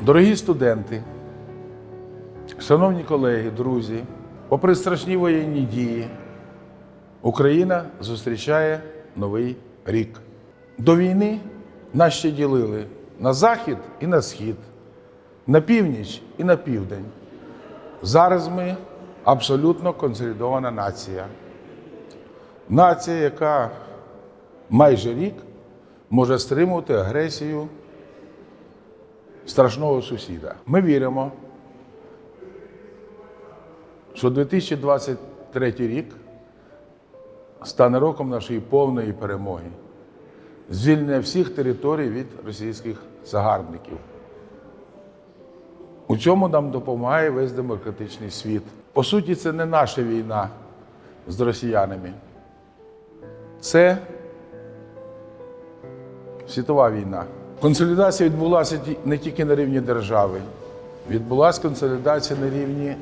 Дорогі студенти, шановні колеги, друзі, попри страшні воєнні дії, Україна зустрічає новий рік. До війни нас ще ділили на захід і на схід, на північ і на південь. Зараз ми абсолютно консолідована нація. Нація, яка майже рік може стримувати агресію страшного сусіда. Ми віримо, що 2023 рік стане роком нашої повної перемоги, звільнення всіх територій від російських загарбників. У цьому нам допомагає весь демократичний світ. По суті, це не наша війна з росіянами. Це світова війна. Консолідація відбулася не тільки на рівні держави, відбулася консолідація на рівні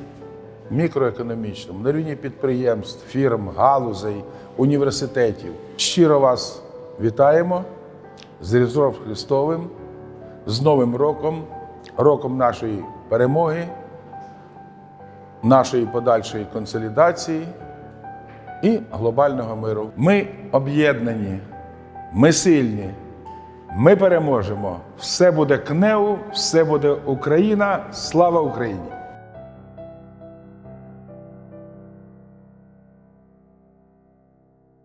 мікроекономічному, на рівні підприємств, фірм, галузей, університетів. Щиро вас вітаємо з Різдвом Христовим, з Новим роком, роком нашої перемоги, нашої подальшої консолідації і глобального миру. Ми об'єднані, ми сильні, ми переможемо. Все буде КНЕУ, все буде Україна. Слава Україні!